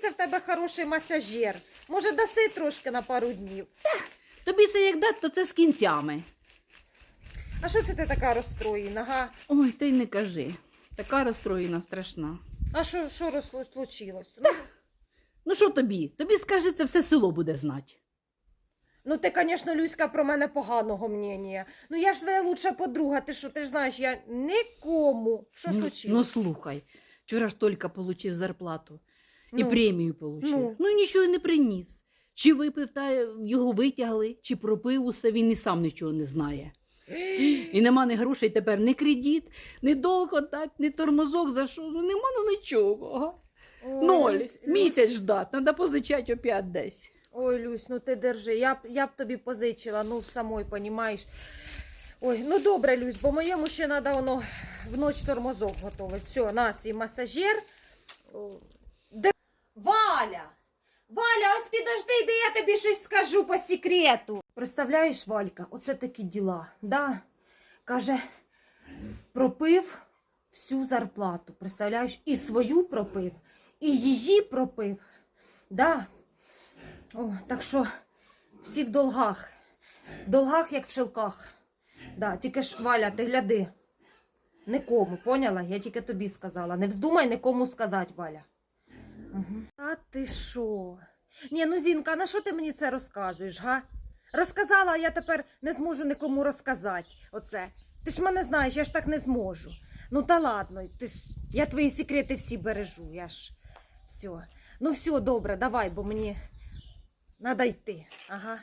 це в тебе хороший масажер. Може, даси трошки на пару днів. Тобі це як дати, то це з кінцями. А що це ти така розстроєна, га? Ой, ти не кажи. Така розстроєна, страшна. А що, що росло- случилось? Ну, Ну що тобі? Тобі скажи, це все село буде знати. ну ти, звісно, Люська, про мене поганого мнення. Ну я ж твоя лучша подруга, ти що, ти ж знаєш, я нікому. Що ну, случилось? ну слухай, вчора ж тільки отримав зарплату і Ну, премію отримав. ну. Ну. нічого не приніс. Чи випив та його витягли, чи пропив усе, він і сам нічого не знає. І нема ні грошей тепер, ні кредит, ні долг так, ні тормозок, за що? Ну нема ну нічого. ага. Ой, Ноль. Люсь, Місяць ждать, треба позичати опять десь. Ой, Люсь, ну ти держи. Я б, я б тобі позичила, ну самой, понімаєш. Ой, ну добре, Люсь, бо моєму ще треба воно в ніч тормозок готувати. Все, на свій масажер. О. Валя! Валя, ось підожди, де я тобі щось скажу по секрету. Представляєш, Валька, оце такі діла. Да? Каже, пропив всю зарплату. Представляєш, і свою пропив, і її пропив. Да. О, так що всі в долгах. В долгах, як в шелках. Да, тільки ж, Валя, ти гляди. Нікому, поняла? Я тільки тобі сказала. Не вздумай нікому сказати, Валя. Угу. А ти що? Ні, ну Зінка, на що ти мені це розказуєш, га? Розказала, а я тепер не зможу нікому розказати. Оце. Ти ж мене знаєш, я ж так не зможу. Ну та ладно, ти ж, я твої секрети всі бережу, я ж все. Ну все, добре, давай, бо мені Надо йти. Ага.